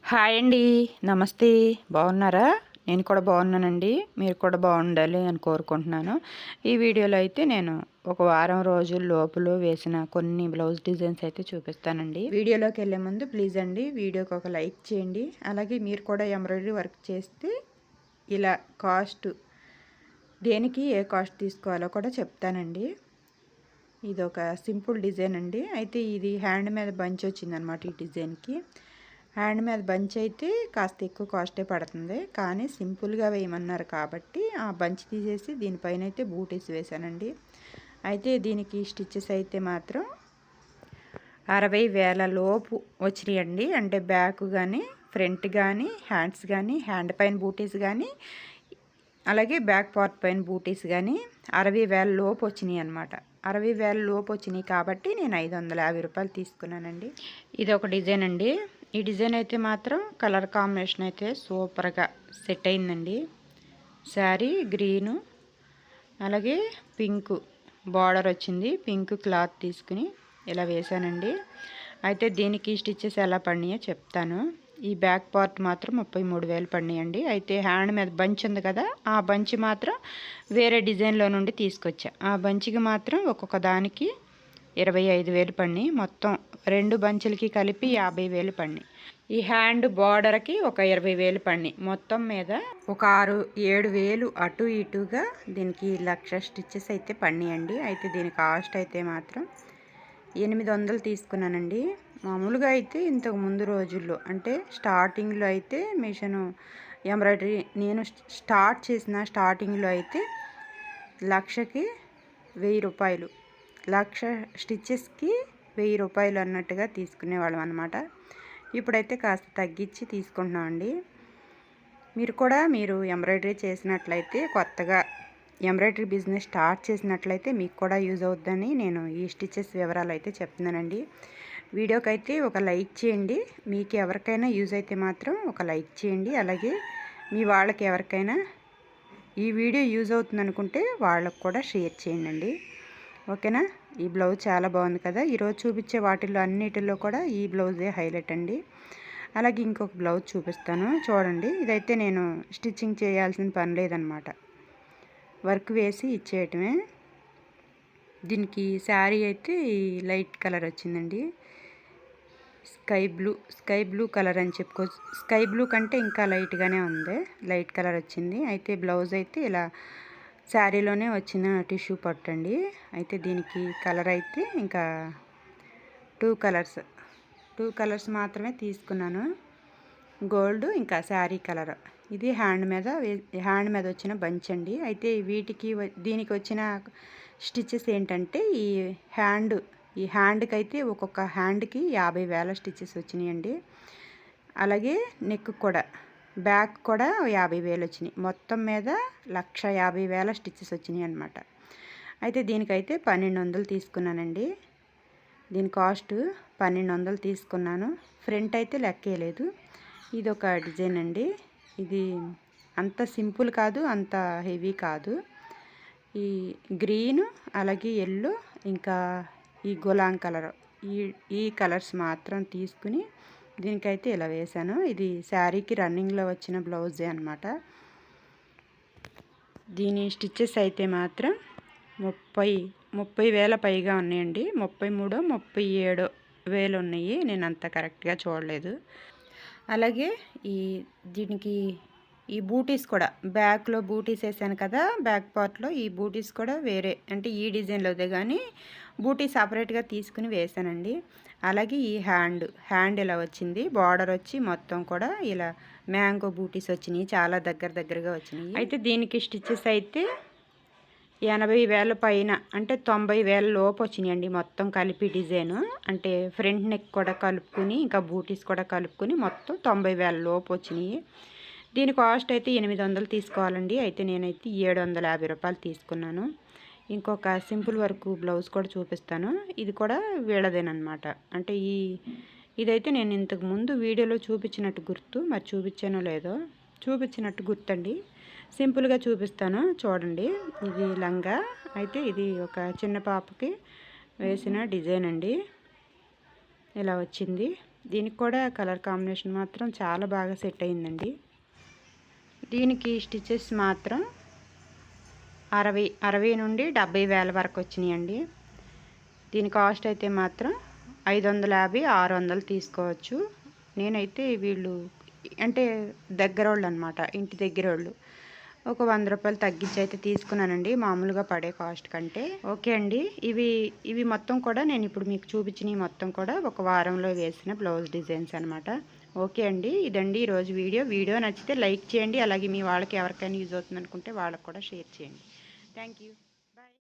Hi అండి. నమస్తే. బాగున్నారా? నేను కూడా బాగున్నానండి. మీరు కూడా బాగుండాలి అని కోరుకుంటున్నాను. ఈ వీడియోలో అయితే నేను ఒక వారం రోజుల లోపల వేసిన కొన్ని బ్లౌజ్ డిజైన్స్ అయితే చూపిస్తానండి. వీడియోలోకి వెళ్ళే ముందు ప్లీజ్ అండి వీడియోకి ఒక లైక్ చేయండి. అలాగే మీరు కూడా ఎంబ్రాయిడరీ వర్క్ చేస్తే ఇలా కాస్ట్ దేనికి ఏ కాస్ట్ తీసుకోవాలో కూడా చెప్తానండి. ఇది ఒక సింపుల్ డిజైన్ అండి. అయితే ఇది హ్యాండ్ మీద బంచ్ వచ్చిందనమాట ఈ డిజైన్కి. హ్యాండ్ మీద బంచ్ అయితే కాస్త ఎక్కువ కాస్టే పడుతుంది. కానీ సింపుల్గా వేయమన్నారు కాబట్టి ఆ బంచ్ తీసేసి దీనిపైన అయితే బూటీస్ వేశానండి. అయితే దీనికి స్టిచ్చెస్ అయితే మాత్రం అరవై వేల లోపు వచ్చినాయండి. అంటే బ్యాక్ కానీ ఫ్రంట్ కానీ హ్యాండ్స్ కానీ హ్యాండ్ పైన బూటీస్ కానీ అలాగే బ్యాక్ పార్ట్ పైన బూటీస్ కానీ అరవై వేల లోపు వచ్చినాయి అనమాట అరవై వేల లోపు వచ్చినాయి కాబట్టి నేను ఐదు వందల యాభై రూపాయలు తీసుకున్నానండి. ఇది ఒక డిజైన్ అండి. ఈ డిజైన్ అయితే మాత్రం కలర్ కాంబినేషన్ అయితే సూపర్గా సెట్ అయిందండి. శారీ గ్రీను అలాగే పింక్ బార్డర్ వచ్చింది. పింక్ క్లాత్ తీసుకుని ఇలా వేసానండి అయితే దీనికి స్టిచ్చెస్ ఎలా పడినాయో చెప్తాను. ఈ బ్యాక్ పార్ట్ మాత్రం ముప్పై మూడు వేలు పడినాయండి. అయితే హ్యాండ్ మీద బంచ్ ఉంది కదా ఆ బంచ్ మాత్రం వేరే డిజైన్లో నుండి తీసుకొచ్చా. ఆ బంచ్కి మాత్రం ఒక్కొక్క దానికి ఇరవై ఐదు వేలు పడినాయి. మొత్తం రెండు బంచులకి కలిపి యాభై వేలు పడినాయి. ఈ హ్యాండ్ బార్డర్కి ఒక ఇరవై వేలు పడినాయి. మొత్తం మీద ఒక ఆరు ఏడు వేలు అటు ఇటుగా దీనికి లక్ష స్టిచ్చెస్ అయితే పడినాయండి. అయితే దీని కాస్ట్ అయితే మాత్రం ఎనిమిది వందలు తీసుకున్నానండి. మామూలుగా అయితే ఇంతకు ముందు రోజుల్లో అంటే స్టార్టింగ్లో అయితే మిషన్ ఎంబ్రాయిడరీ నేను స్టార్ట్ చేసిన స్టార్టింగ్లో అయితే లక్షకి వెయ్యి రూపాయలు లక్ష స్టిచ్చెస్కి వెయ్యి రూపాయలు అన్నట్టుగా తీసుకునేవాళ్ళం అనమాట ఇప్పుడైతే కాస్త తగ్గించి తీసుకుంటున్నామండి మీరు కూడా మీరు ఎంబ్రాయిడరీ చేసినట్లయితే కొత్తగా ఎంబ్రాయిడరీ బిజినెస్ స్టార్ట్ చేసినట్లయితే మీకు కూడా యూజ్ అవుద్దని నేను ఈ స్టిచెస్ వివరాలు అయితే చెప్తున్నానండి. వీడియోకి అయితే ఒక లైక్ చేయండి. మీకు ఎవరికైనా యూజ్ అయితే మాత్రం ఒక లైక్ చేయండి. అలాగే మీ వాళ్ళకి ఎవరికైనా ఈ వీడియో యూజ్ అవుతుంది అనుకుంటే వాళ్ళకు కూడా షేర్ చేయండి ఓకేనా? ఈ బ్లౌజ్ చాలా బాగుంది కదా? ఈరోజు చూపించే వాటిల్లో అన్నిటిలో కూడా ఈ బ్లౌజే హైలైట్ అండి. అలాగే ఇంకొక బ్లౌజ్ చూపిస్తాను. చూడండి. ఇదైతే నేను స్టిచ్చింగ్ చేయాల్సిన పని లేదనమాట. వర్క్ వేసి ఇచ్చేయటమే. దీనికి శారీ అయితే లైట్ కలర్ వచ్చిందండి. Sky blue sky blue colour అని చెప్పుకోవచ్చు స్కై బ్లూ కంటే ఇంకా లైట్గానే ఉంది. లైట్ కలర్ వచ్చింది. అయితే బ్లౌజ్ అయితే ఇలా శారీలోనే వచ్చిన టిష్యూ పట్టండి. అయితే దీనికి కలర్ అయితే ఇంకా టూ కలర్స్ టూ కలర్స్ మాత్రమే తీసుకున్నాను. గోల్డ్ ఇంకా శారీ కలర్. ఇది హ్యాండ్ మీద హ్యాండ్ మీద వచ్చిన బంచ్ అండి. అయితే వీటికి దీనికి వచ్చిన స్టిచ్చెస్ ఏంటంటే ఈ హ్యాండ్ ఈ హ్యాండ్కి అయితే ఒక్కొక్క హ్యాండ్కి యాభై వేల స్టిచ్చెస్ వచ్చినాయండి. అలాగే నెక్ కూడా. బ్యాక్ కూడా యాభై వేలు వచ్చినాయి. మొత్తం మీద లక్ష యాభై వేల స్టిచ్చెస్ వచ్చినాయి అనమాట అయితే దీనికైతే పన్నెండు వందలు తీసుకున్నానండి. దీని కాస్ట్ పన్నెండు వందలు తీసుకున్నాను. ఫ్రంట్ అయితే లెక్కేయలేదు ఇది ఒక డిజైన్ అండి. ఇది అంత సింపుల్ కాదు అంత హెవీ కాదు. ఈ గ్రీన్ అలాగే ఎల్లో ఇంకా ఈ గులాం కలర్. ఈ ఈ కలర్స్ మాత్రం తీసుకుని దీనికైతే ఇలా వేశాను. ఇది శారీకి రన్నింగ్లో వచ్చిన బ్లౌజే అనమాట దీని స్టిచ్చెస్ అయితే మాత్రం ముప్పై ముప్పై వేల పైగా ఉన్నాయండి. ముప్పై మూడో ముప్పై ఏడో వేలు ఉన్నాయి. నేను అంత కరెక్ట్గా చూడలేదు. అలాగే ఈ దీనికి ఈ బూటీస్ కూడా. బ్యాక్లో బూటీస్ వేసాను కదా బ్యాక్ పార్ట్లో ఈ బూటీస్ కూడా వేరే. అంటే ఈ డిజైన్లోదే కానీ బూటీ సపరేట్గా తీసుకుని వేసానండి. అలాగే ఈ హ్యాండ్ హ్యాండ్ ఇలా వచ్చింది. బార్డర్ వచ్చి మొత్తం కూడా ఇలా మ్యాంగో బూటీస్ వచ్చినాయి. చాలా దగ్గర దగ్గరగా వచ్చినాయి. అయితే దీనికి స్టిచ్చెస్ అయితే ఎనభై వేల పైన అంటే తొంభై వేల లోపు వచ్చినాయండి మొత్తం కలిపి డిజైను. అంటే ఫ్రంట్ నెక్ కూడా కలుపుకుని ఇంకా బూటీస్ కూడా కలుపుకుని మొత్తం తొంభై వేల లోపు వచ్చినాయి. దీని కాస్ట్ అయితే ఎనిమిది వందలు తీసుకోవాలండి. అయితే నేనైతే ఏడు వందల యాభై రూపాయలు తీసుకున్నాను. ఇంకొక సింపుల్ వర్క్ బ్లౌజ్ కూడా చూపిస్తాను. ఇది కూడా వీళ్ళదేనమాట అంటే ఈ ఇదైతే నేను ఇంతకు ముందు వీడియోలో చూపించినట్టు గుర్తు మరి చూపించానో లేదో? చూపించినట్టు గుర్తండి. సింపుల్గా చూపిస్తాను. చూడండి. ఇది లంగా. అయితే ఇది ఒక చిన్న పాపకి వేసిన డిజైన్ అండి. ఇలా వచ్చింది. దీనికి కూడా కలర్ కాంబినేషన్ మాత్రం చాలా బాగా సెట్ అయిందండి. దీనికి స్టిచెస్ మాత్రం అరవై అరవై నుండి డెబ్బై వేల వరకు వచ్చినాయండి. దీని కాస్ట్ అయితే మాత్రం ఐదు వందల యాభై ఆరు వందలు తీసుకోవచ్చు. నేనైతే వీళ్ళు అంటే దగ్గర వాళ్ళు అనమాట ఇంటి దగ్గర వాళ్ళు ఒక వంద రూపాయలు తగ్గించి అయితే తీసుకున్నానండి మామూలుగా పడే కాస్ట్ కంటే. ఓకే అండి ఇవి ఇవి మొత్తం కూడా నేను ఇప్పుడు మీకు చూపించిన మొత్తం కూడా ఒక వారంలో వేసిన బ్లౌజ్ డిజైన్స్ అనమాట. ఓకే అండి. ఇదండి ఈరోజు వీడియో. వీడియో నచ్చితే లైక్ చేయండి. అలాగే మీ వాళ్ళకి ఎవరికైనా యూజ్ అవుతుంది అనుకుంటే వాళ్ళకి కూడా షేర్ చేయండి. Thank you.